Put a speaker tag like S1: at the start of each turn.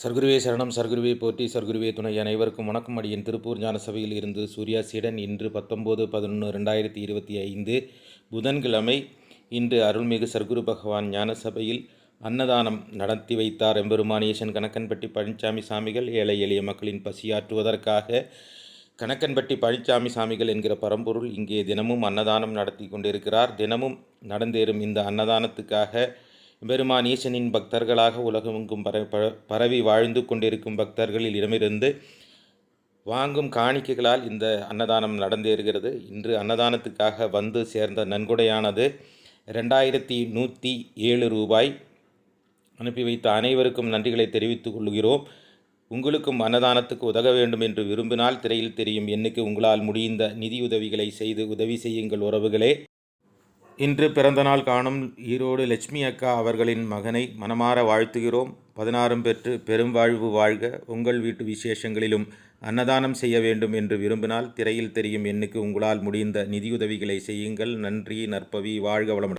S1: சர்க்குருவே சரணம் சர்க்குருவே போற்றி சர்க்குருவே துணை. அனைவருக்கும் வணக்கம். அடியின் திருப்பூர் ஞான சபையில் இருந்து சூர்யா சீடன் இன்று பத்தொம்போது பதினொன்று ரெண்டாயிரத்தி இருபத்தி ஐந்து புதன்கிழமை இன்று அருள்மிகு சர்க்குரு பகவான் ஞான சபையில் அன்னதானம் நடத்தி வைத்தார். எம்பெருமானேசன் கணக்கன்பட்டி பழனிசாமி சாமிகள் ஏழை எளிய மக்களின் பசியாற்றுவதற்காக கணக்கன்பட்டி பழனிசாமி சாமிகள் என்கிற பரம்பொருள் இங்கே தினமும் அன்னதானம் நடத்தி கொண்டிருக்கிறார். தினமும் நடந்தேறும் இந்த அன்னதானத்துக்காக பெருமான் ஈசனின் பக்தர்களாக உலகமெங்கும் பர ப- பரவி வாழ்ந்து கொண்டிருக்கும் பக்தர்களில் இடமிருந்து வாங்கும் காணிக்கைகளால் இந்த அன்னதானம் நடந்தேறுகிறது. இன்று அன்னதானத்துக்காக வந்து சேர்ந்த நன்கொடையானது ரெண்டாயிரத்தி நூற்றி ஏழு ரூபாய். அனுப்பி வைத்த அனைவருக்கும் நன்றிகளை தெரிவித்துக் கொள்கிறோம். உங்களுக்கும் அன்னதானத்துக்கு உதவ வேண்டும் என்று விரும்பினால் திரையில் தெரியும் எண்ணுக்கு உங்களால் முடிந்த நிதியுதவிகளை செய்து உதவி செய்யுங்கள் உறவுகளே. இன்று பிறந்தநாள் காணும் ஈரோடு லட்சுமி அக்கா அவர்களின் மகனை மனமாற வாழ்த்துகிறோம். பதினாறும் பெற்று பெரும் வாழ்வு வாழ்க. உங்கள் வீட்டு விசேஷங்களிலும் அன்னதானம் செய்ய வேண்டும் என்று விரும்பினால் திரையில் தெரியும் எண்ணுக்கு உங்களால் முடிந்த நிதியுதவிகளை செய்யுங்கள். நன்றி நற்பவி வாழ்க வளமுடன்.